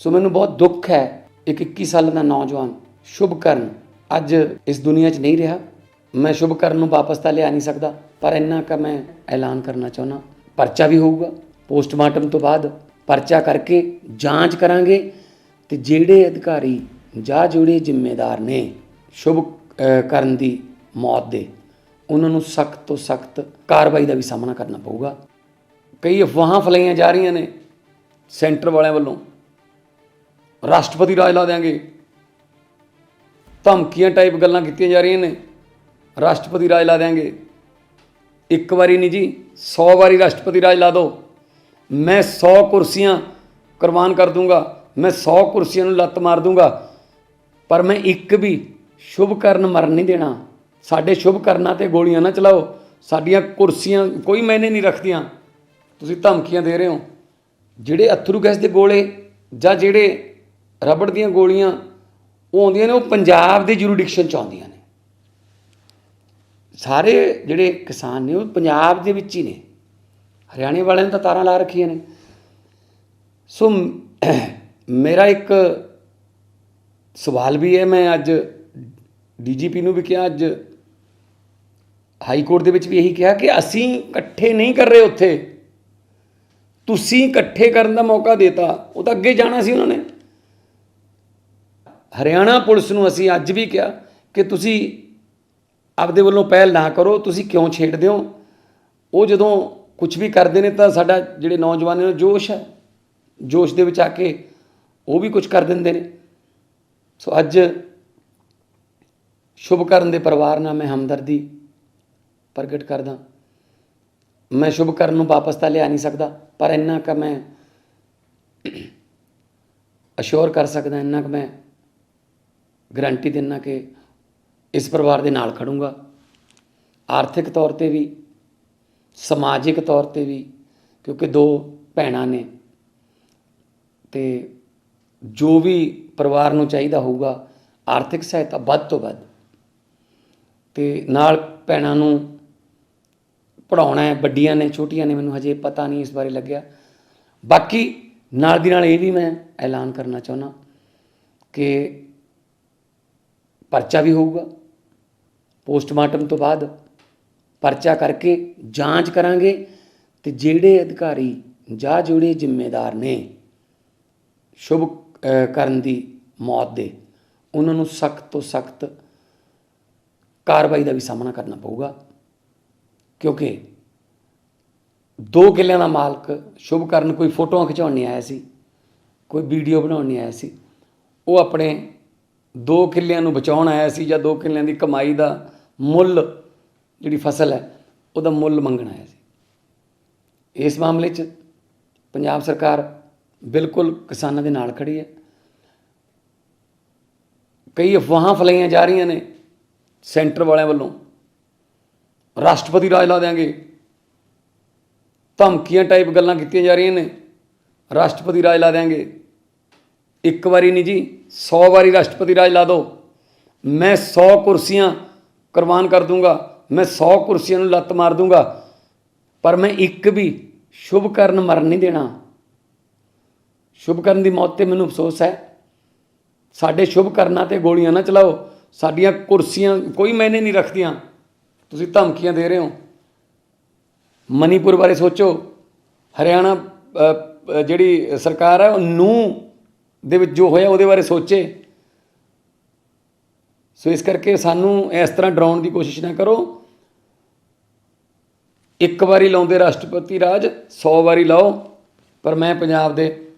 ਸੋ ਮੈਨੂੰ ਬਹੁਤ ਦੁੱਖ ਹੈ ਇੱਕ 21 ਸਾਲ ਦਾ ਨੌਜਵਾਨ ਸ਼ੁਭਕਰਨ ਅੱਜ ਇਸ ਦੁਨੀਆ 'ਚ ਨਹੀਂ ਰਿਹਾ। ਮੈਂ ਸ਼ੁਭਕਰਨ ਨੂੰ ਵਾਪਸ ਤਾਂ ਲਿਆ ਨਹੀਂ ਸਕਦਾ, ਪਰ ਇੰਨਾ ਕੁ ਮੈਂ ਐਲਾਨ ਕਰਨਾ ਚਾਹੁੰਦਾ। ਪਰਚਾ ਵੀ ਹੋਊਗਾ, ਪੋਸਟਮਾਰਟਮ ਤੋਂ ਬਾਅਦ ਪਰਚਾ ਕਰਕੇ ਜਾਂਚ ਕਰਾਂਗੇ ਤੇ ਜਿਹੜੇ ਅਧਿਕਾਰੀ ਜਾਂ ਜਿਹੜੇ ਜ਼ਿੰਮੇਦਾਰ ਨੇ ਸ਼ੁਭ ਕਰਨ ਦੀ ਮੌਤ ਦੇ, ਉਹਨਾਂ ਨੂੰ ਸਖਤ ਤੋਂ ਸਖਤ ਕਾਰਵਾਈ ਦਾ ਵੀ ਸਾਹਮਣਾ ਕਰਨਾ ਪਊਗਾ। ਕਈ ਅਫਵਾਹਾਂ ਫਲਾਈਆਂ ਜਾ ਰਹੀਆਂ ਨੇ ਸੈਂਟਰ ਵਾਲਿਆਂ ਵੱਲੋਂ। ਰਾਸ਼ਟਰਪਤੀ ਰਾਜ ਲਾ ਦੇਾਂਗੇ ਧਮਕੀਆਂ ਟਾਈਪ ਗੱਲਾਂ ਕੀਤੀਆਂ ਜਾ ਰਹੀਆਂ ਨੇ। ਰਾਸ਼ਟਰਪਤੀ ਰਾਜ ਲਾ ਦੇਾਂਗੇ ਇੱਕ ਵਾਰੀ ਨਹੀਂ ਜੀ 100 ਵਾਰੀ ਰਾਸ਼ਟਰਪਤੀ ਰਾਜ ਲਾ ਦਿਓ ਮੈਂ 100 ਕੁਰਸੀਆਂ ਕੁਰਬਾਨ ਕਰ ਦੂੰਗਾ। ਮੈਂ 100 ਕੁਰਸੀਆਂ ਨੂੰ ਲੱਤ ਮਾਰ ਦੂੰਗਾ। ਪਰ ਮੈਂ ਇੱਕ ਵੀ ਸ਼ੁਭ ਕਰਨ ਮਰਨ ਨਹੀਂ ਦੇਣਾ। ਸਾਡੇ ਸ਼ੁਭ ਕਰਨਾਂ ਤੇ ਗੋਲੀਆਂ ਨਾ ਚਲਾਓ। ਸਾਡੀਆਂ ਕੁਰਸੀਆਂ ਕੋਈ ਮੈਨੇ ਨਹੀਂ ਰੱਖਦੀਆਂ। ਤੁਸੀਂ ਧਮਕੀਆਂ ਦੇ ਰਹੇ ਹੋ। ਜਿਹੜੇ ਅਥਰੂ ਗੈਸ ਦੇ ਗੋਲੇ ਜਾਂ ਜਿਹੜੇ ਰਬੜ ਦੀਆਂ ਗੋਲੀਆਂ, ਉਹ ਆਉਂਦੀਆਂ ਨੇ, ਉਹ ਪੰਜਾਬ ਦੇ ਜੁਰੀਡਿਕਸ਼ਨ ਚ ਆਉਂਦੀਆਂ ਨੇ। ਸਾਰੇ ਜਿਹੜੇ ਕਿਸਾਨ ਨੇ, ਉਹ ਪੰਜਾਬ ਦੇ ਵਿੱਚ ਹੀ ਨੇ। ਹਰਿਆਣੇ ਵਾਲਿਆਂ ਨੇ ਤਾਂ ਤਾਰਾਂ ਲਾ ਰੱਖੀਆਂ ਨੇ। ਸੋ ਮੇਰਾ ਇੱਕ ਸਵਾਲ ਵੀ ਹੈ, ਮੈਂ ਅੱਜ ਡੀਜੀਪੀ ਨੂੰ ਵੀ ਕਿਹਾ, ਅੱਜ ਹਾਈ ਕੋਰਟ ਦੇ ਵਿੱਚ ਵੀ ਇਹੀ ਕਿਹਾ ਕਿ ਅਸੀਂ ਇਕੱਠੇ ਨਹੀਂ ਕਰ ਰਹੇ ਉੱਥੇ। ਤੁਸੀਂ ਇਕੱਠੇ ਕਰਨ ਦਾ ਮੌਕਾ ਦਿੱਤਾ, ਉਹ ਤਾਂ ਅੱਗੇ ਜਾਣਾ ਸੀ ਉਹਨਾਂ ਨੇ। ਹਰਿਆਣਾ ਪੁਲਿਸ ਨੂੰ ਅਸੀਂ ਅੱਜ ਵੀ ਕਿਹਾ ਕਿ ਤੁਸੀਂ ਆਪਦੇ ਵੱਲੋਂ ਪਹਿਲ ਨਾ ਕਰੋ, ਤੁਸੀਂ ਕਿਉਂ ਛੇੜਦੇ ਹੋ? ਉਹ ਜਦੋਂ ਕੁਝ ਵੀ ਕਰਦੇ ਨੇ ਤਾਂ ਸਾਡਾ ਜਿਹੜੇ ਨੌਜਵਾਨਾਂ ਨੂੰ ਜੋਸ਼ ਹੈ। ਜੋਸ਼ ਦੇ ਵਿੱਚ ਆ ਕੇ ਉਹ ਵੀ ਕੁਝ ਕਰ ਦਿੰਦੇ ਨੇ। ਸੋ ਅੱਜ ਸ਼ੁਭਕਰਨ ਦੇ ਪਰਿਵਾਰ ਨਾਲ ਮੈਂ ਹਮਦਰਦੀ ਪ੍ਰਗਟ ਕਰਦਾ। ਮੈਂ ਸ਼ੁਭਕਰਨ ਨੂੰ ਵਾਪਸ ਤਾਂ ਲਿਆ ਨਹੀਂ ਸਕਦਾ, ਪਰ ਇੰਨਾ ਕੁ ਮੈਂ ਅਸ਼ੋਰ ਕਰ ਸਕਦਾ, ਇੰਨਾ ਕੁ ਮੈਂ ਗਰੰਟੀ ਦਿੰਨਾ ਕਿ ਇਸ ਪਰਿਵਾਰ ਦੇ ਨਾਲ ਖੜੂੰਗਾ। ਆਰਥਿਕ ਤੌਰ ਤੇ ਵੀ, ਸਮਾਜਿਕ ਤੌਰ ਤੇ ਵੀ, ਕਿਉਂਕਿ ਦੋ ਭੈਣਾਂ ਨੇ। ਤੇ ਜੋ ਵੀ ਪਰਿਵਾਰ ਨੂੰ ਚਾਹੀਦਾ ਹੋਊਗਾ, ਆਰਥਿਕ ਸਹਾਇਤਾ ਵੱਧ ਤੋਂ ਵੱਧ। ਤੇ ਨਾਲ ਭੈਣਾਂ ਨੂੰ ਪੜਾਉਣਾ ਹੈ, ਵੱਡੀਆਂ ਨੇ, ਛੋਟੀਆਂ ਨੇ, ਮੈਨੂੰ ਹਜੇ ਪਤਾ ਨਹੀਂ ਇਸ ਬਾਰੇ ਲੱਗਿਆ। ਬਾਕੀ ਨਾਲ ਦੀ ਨਾਲ ਇਹ ਵੀ ਮੈਂ ਐਲਾਨ ਕਰਨਾ ਚਾਹੁੰਦਾ ਕਿ ਪਰਚਾ ਵੀ ਹੋਊਗਾ। ਪੋਸਟਮਾਰਟਮ ਤੋਂ ਬਾਅਦ ਪਰਚਾ ਕਰਕੇ ਜਾਂਚ ਕਰਾਂਗੇ ਤੇ ਜਿਹੜੇ ਅਧਿਕਾਰੀ ਜਾਂ ਜਿਹੜੇ ਜ਼ਿੰਮੇਦਾਰ ਨੇ ਸ਼ੁਭ ਕਰਨ ਦੀ ਮੌਤ ਦੇ, ਉਹਨਾਂ ਨੂੰ ਸਖਤ ਤੋਂ ਸਖਤ ਕਾਰਵਾਈ ਦਾ ਵੀ ਸਾਹਮਣਾ ਕਰਨਾ ਪਊਗਾ। ਕਿਉਂਕਿ ਦੋ ਕਿੱਲਿਆਂ ਦਾ ਮਾਲਕ ਸ਼ੁਭ ਕਰਨ ਕੋਈ ਫੋਟੋਆਂ ਖਿਚਾਉਣ ਨਹੀਂ ਆਇਆ ਸੀ, ਕੋਈ ਵੀਡੀਓ ਬਣਾਉਣ ਨਹੀਂ ਆਇਆ ਸੀ, ਉਹ ਆਪਣੇ ਦੋ ਕਿੱਲਿਆਂ ਨੂੰ ਬਚਾਉਣ ਆਇਆ ਸੀ ਜਾਂ ਦੋ ਕਿੱਲਿਆਂ ਦੀ ਕਮਾਈ ਦਾ ਮੁੱਲ ਜਿਹੜੀ ਫਸਲ ਹੈ, ਉਹਦਾ ਮੁੱਲ ਮੰਗਣ ਆਇਆ ਸੀ। ਇਸ ਮਾਮਲੇ 'ਚ ਪੰਜਾਬ ਸਰਕਾਰ ਬਿਲਕੁਲ ਕਿਸਾਨਾਂ ਦੇ ਨਾਲ ਖੜੀ ਹੈ। ਕਈ ਅਫਵਾਹਾਂ ਫਲਾਈਆਂ ਜਾ ਰਹੀਆਂ ਨੇ ਸੈਂਟਰ ਵਾਲਿਆਂ ਵੱਲੋਂ। ਰਾਸ਼ਟਰਪਤੀ ਰਾਜ ਲਾ ਦੇਾਂਗੇ ਧਮਕੀਆਂ ਟਾਈਪ ਗੱਲਾਂ ਕੀਤੀਆਂ ਜਾ ਰਹੀਆਂ ਨੇ। ਰਾਸ਼ਟਰਪਤੀ ਰਾਜ ਲਾ ਦੇਾਂਗੇ ਇੱਕ ਵਾਰੀ ਨਹੀਂ ਜੀ 100 ਵਾਰੀ ਰਾਸ਼ਟਰਪਤੀ ਰਾਜ ਲਾ ਦਿਓ। ਮੈਂ 100 ਕੁਰਸੀਆਂ ਕੁਰਬਾਨ ਕਰ ਦੂੰਗਾ, ਮੈਂ 100 ਕੁਰਸੀਆਂ ਨੂੰ ਲੱਤ ਮਾਰ ਦੂੰਗਾ, ਪਰ ਮੈਂ ਇੱਕ ਵੀ ਸ਼ੁਭ ਕਰਨ ਮਰਨ ਨਹੀਂ ਦੇਣਾ। ਸ਼ੁਭ ਕਰਨ ਦੀ ਮੌਤ ਤੇ ਮੈਨੂੰ ਅਫਸੋਸ ਹੈ। ਸਾਡੇ ਸ਼ੁਭ ਕਰਨਾਂ ਤੇ ਗੋਲੀਆਂ ਨਾ ਚਲਾਓ। ਸਾਡੀਆਂ ਕੁਰਸੀਆਂ ਕੋਈ ਮੈਨੇ ਨਹੀਂ ਰੱਖਦੀਆਂ। ਤੁਸੀਂ ਧਮਕੀਆਂ ਦੇ ਰਹੇ ਹੋ। ਮਨੀਪੁਰ ਬਾਰੇ ਸੋਚੋ। ਹਰਿਆਣਾ ਜਿਹੜੀ ਸਰਕਾਰ ਹੈ, ਉਹ ਨੂੰ ਦੇ ਵਿੱਚ ਜੋ ਹੋਇਆ ਉਹਦੇ ਬਾਰੇ ਸੋਚੇ। ਸੋ ਇਸ ਕਰਕੇ ਸਾਨੂੰ ਇਸ ਤਰ੍ਹਾਂ ਡਰਾਉਣ ਦੀ ਕੋਸ਼ਿਸ਼ ਨਾ ਕਰੋ। ਇੱਕ ਵਾਰੀ ਲਾਉਂਦੇ ਰਾਸ਼ਟਰਪਤੀ ਰਾਜ 100 ਵਾਰੀ ਲਾਓ, ਪਰ ਮੈਂ ਪੰਜਾਬ ਦੇ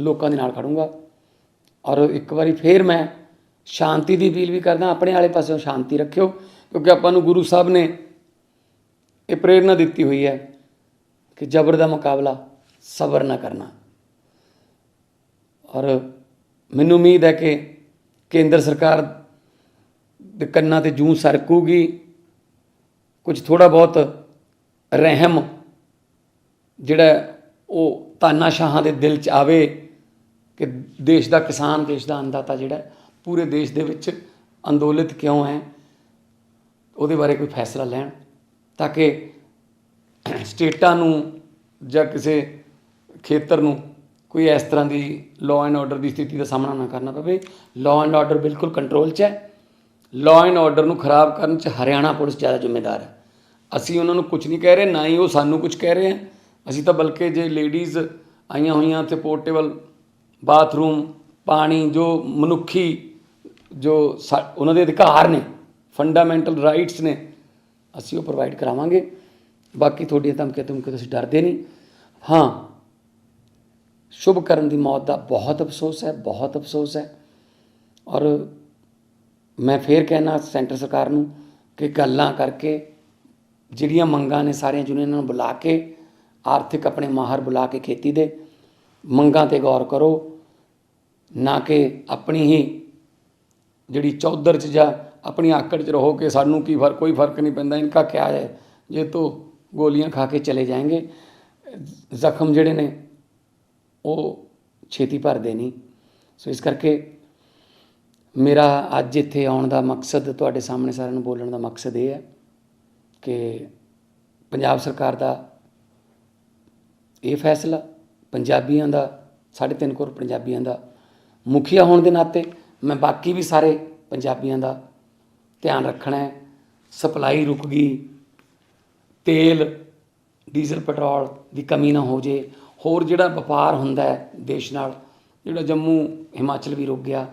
ਲੋਕਾਂ ਦੇ ਨਾਲ ਖੜੂੰਗਾ। ਔਰ ਇੱਕ ਵਾਰੀ ਫੇਰ ਮੈਂ ਸ਼ਾਂਤੀ ਦੀ ਅਪੀਲ ਵੀ ਕਰਦਾ, ਆਪਣੇ ਵਾਲੇ ਪਾਸਿਓਂ ਸ਼ਾਂਤੀ ਰੱਖਿਓ, ਕਿਉਂਕਿ ਆਪਾਂ ਨੂੰ ਗੁਰੂ ਸਾਹਿਬ ਨੇ ਇਹ ਪ੍ਰੇਰਣਾ ਦਿੱਤੀ ਹੋਈ ਹੈ ਕਿ ਜ਼ਬਰ ਦਾ ਮੁਕਾਬਲਾ ਸਬਰ ਨਾ ਕਰਨਾ। ਔਰ ਮੈਨੂੰ ਉਮੀਦ ਹੈ ਕਿ ਕੇਂਦਰ ਸਰਕਾਰ ਦੇ ਕੰਨਾਂ ਤੇ ਜੂੰ ਸਰਕੂਗੀ। ਕੁਝ ਥੋੜਾ ਬਹੁਤ ਰਹਿਮ ਜਿਹੜਾ ਉਹ ਤਾਨਾਸ਼ਾਹਾਂ ਦੇ ਦਿਲ 'ਚ ਆਵੇ ਕਿ ਦੇਸ਼ ਦਾ ਕਿਸਾਨ, ਦੇਸ਼ ਦਾ ਅੰਨਦਾਤਾ ਜਿਹੜਾ ਪੂਰੇ ਦੇਸ਼ ਦੇ ਵਿੱਚ ਅੰਦੋਲਿਤ ਕਿਉਂ ਹੈ, ਉਹਦੇ ਬਾਰੇ ਕੋਈ ਫੈਸਲਾ ਲੈਣ ਤਾਂ ਕਿ ਸਟੇਟਾਂ ਨੂੰ ਜਾਂ ਕਿਸੇ ਖੇਤਰ ਨੂੰ ਕੋਈ ਇਸ ਤਰ੍ਹਾਂ ਦੀ ਲਾਅ ਐਂਡ ਆਰਡਰ ਦੀ ਸਥਿਤੀ ਦਾ ਸਾਹਮਣਾ ਨਾ ਕਰਨਾ ਪਵੇ। ਲਾਅ ਐਂਡ ਆਰਡਰ ਬਿਲਕੁਲ ਕੰਟਰੋਲ 'ਚ ਹੈ। ਲਾਅ ਐਂਡ ਆਰਡਰ ਨੂੰ ਖਰਾਬ ਕਰਨ 'ਚ ਹਰਿਆਣਾ ਪੁਲਿਸ ਜ਼ਿਆਦਾ ਜ਼ਿੰਮੇਦਾਰ ਹੈ। ਅਸੀਂ ਉਹਨਾਂ ਨੂੰ ਕੁਝ ਨਹੀਂ ਕਹਿ ਰਹੇ, ਨਾ ਹੀ ਉਹ ਸਾਨੂੰ ਕੁਝ ਕਹਿ ਰਹੇ ਹੈ। ਅਸੀਂ ਤਾਂ ਬਲਕਿ ਜੇ ਲੇਡੀਜ਼ ਆਈਆਂ ਹੋਈਆਂ ਤੇ ਪੋਰਟੇਬਲ ਬਾਥਰੂਮ ਪਾਣੀ, ਜੋ ਮਨੁੱਖੀ, ਜੋ ਸਾ- ਉਹਨਾਂ ਦੇ ਅਧਿਕਾਰ ਨੇ ਫੰਡਾਮੈਂਟਲ ਰਾਈਟਸ ਨੇ, ਅਸੀਂ ਉਹ ਪ੍ਰੋਵਾਈਡ ਕਰਾਵਾਂਗੇ। ਬਾਕੀ ਤੁਹਾਡੀਆਂ ਧਮਕੀਆਂ ਧਮਕੀਆਂ ਤੁਸੀਂ ਡਰਦੇ ਨਹੀਂ। ਹਾਂ ਸ਼ੁਭ ਕਰਨ ਦੀ ਮੌਤ ਦਾ ਬਹੁਤ ਅਫਸੋਸ ਹੈ, ਬਹੁਤ ਅਫਸੋਸ ਹੈ। ਔਰ ਮੈਂ ਫੇਰ ਕਹਿਣਾ ਸੈਂਟਰ ਸਰਕਾਰ ਨੂੰ ਕਿ ਗੱਲਾਂ ਕਰਕੇ ਜਿਹੜੀਆਂ ਮੰਗਾਂ ਨੇ ਸਾਰੀਆਂ ਯੂਨੀਅਨਾਂ ਨੂੰ ਬੁਲਾ ਕੇ, ਆਰਥਿਕ ਆਪਣੇ ਮਾਹਰ ਬੁਲਾ ਕੇ ਖੇਤੀ ਦੇ ਮੰਗਾਂ ਤੇ ਗੌਰ ਕਰੋ। ਨਾ ਕਿ ਆਪਣੀ ਹੀ ਜਿਹੜੀ ਚੌਧਰ ਚ ਜਾਂ ਆਪਣੀ ਆਕੜ ਚ ਰਹੋ ਕਿ ਸਾਨੂੰ ਕੀ ਫ਼ਰਕ, ਕੋਈ ਫ਼ਰਕ ਨਹੀਂ ਪੈਂਦਾ। ਇਨਕਾ ਕਿਆ ਹੈ? ਜੇ ਤੋ ਗੋਲੀਆਂ ਖਾ ਕੇ ਚਲੇ ਜਾएंगे ਜ਼ਖਮ ਜਿਹੜੇ ਨੇ ਉਹ ਛੇਤੀ ਭਰਦੇ ਨਹੀਂ। ਸੋ ਇਸ ਕਰਕੇ ਮੇਰਾ ਅੱਜ ਇੱਥੇ ਆਉਣ ਦਾ ਮਕਸਦ, ਤੁਹਾਡੇ ਸਾਹਮਣੇ ਸਾਰਿਆਂ ਨੂੰ ਬੋਲਣ ਦਾ ਮਕਸਦ ਇਹ ਹੈ ਕਿ ਪੰਜਾਬ ਸਰਕਾਰ ਦਾ ਇਹ ਫੈਸਲਾ, ਪੰਜਾਬੀਆਂ ਦਾ, ਸਾਢੇ ਤਿੰਨ ਕਰੋੜ ਪੰਜਾਬੀਆਂ ਦਾ ਮੁਖੀਆ ਹੋਣ ਦੇ ਨਾਤੇ ਮੈਂ ਬਾਕੀ ਵੀ ਸਾਰੇ ਪੰਜਾਬੀਆਂ ਦਾ ਧਿਆਨ ਰੱਖਣਾ ਹੈ। ਸਪਲਾਈ ਰੁਕ ਗਈ, ਤੇਲ, ਡੀਜ਼ਲ, ਪੈਟਰੋਲ ਦੀ ਕਮੀ ਨਾ ਹੋ ਜੇ। ਹੋਰ ਜਿਹੜਾ ਵਪਾਰ ਹੁੰਦਾ ਹੈ ਦੇਸ਼ ਨਾਲ, ਜਿਹੜਾ ਜੰਮੂ ਹਿਮਾਚਲ ਵੀ ਰੁਕ ਗਿਆ,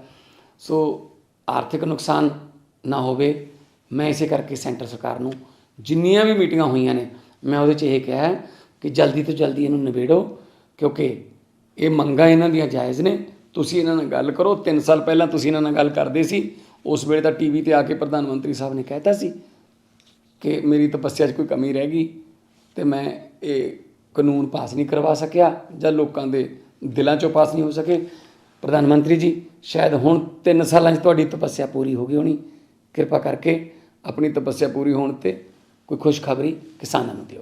ਸੋ ਆਰਥਿਕ ਨੁਕਸਾਨ ਨਾ ਹੋਵੇ, ਮੈਂ ਇਸੇ ਕਰਕੇ ਸੈਂਟਰ ਸਰਕਾਰ ਨੂੰ ਜਿੰਨੀਆਂ ਵੀ ਮੀਟਿੰਗਾਂ ਹੋਈਆਂ ਨੇ, ਮੈਂ ਉਹਦੇ 'ਚ ਇਹ ਕਿਹਾ ਕਿ ਜਲਦੀ ਤੋਂ ਜਲਦੀ ਇਹਨੂੰ ਨਿਬੇੜੋ, ਕਿਉਂਕਿ ਇਹ ਮੰਗਾਂ ਇਹਨਾਂ ਦੀਆਂ ਜਾਇਜ਼ ਨੇ। ਤੁਸੀਂ ਇਹਨਾਂ ਨਾਲ ਗੱਲ ਕਰੋ 3 ਸਾਲ ਪਹਿਲਾਂ ਤੁਸੀਂ ਇਹਨਾਂ ਨਾਲ ਗੱਲ ਕਰਦੇ ਸੀ, ਉਸ ਵੇਲੇ ਤਾਂ ਟੀਵੀ ਤੇ ਆ ਕੇ ਪ੍ਰਧਾਨ ਮੰਤਰੀ ਸਾਹਿਬ ਨੇ ਕਹਿਤਾ ਸੀ ਕਿ ਮੇਰੀ ਤਪੱਸਿਆ 'ਚ ਕੋਈ ਕਮੀ ਰਹਿ ਗਈ ਤੇ ਮੈਂ ਇਹ ਕਾਨੂੰਨ ਪਾਸ ਨਹੀਂ ਕਰਵਾ ਸਕਿਆ ਜਾਂ ਲੋਕਾਂ ਦੇ ਦਿਲਾਂ 'ਚੋਂ ਪਾਸ ਨਹੀਂ ਹੋ ਸਕੇ। ਪ੍ਰਧਾਨ ਮੰਤਰੀ ਜੀ, ਸ਼ਾਇਦ ਹੁਣ 3 ਸਾਲਾਂ 'ਚ ਤੁਹਾਡੀ ਤਪੱਸਿਆ ਪੂਰੀ ਹੋ ਗਈ ਹੋਣੀ। ਕਿਰਪਾ ਕਰਕੇ ਆਪਣੀ ਤਪੱਸਿਆ ਪੂਰੀ ਹੋਣ ਤੇ ਕੋਈ ਖੁਸ਼ਖਬਰੀ ਕਿਸਾਨਾਂ ਨੂੰ ਦਿਓ।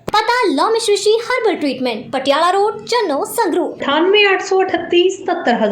ਪਤਾ Lomish Rishi herbal treatment Patiala road Channo Sangrur. 9883 77000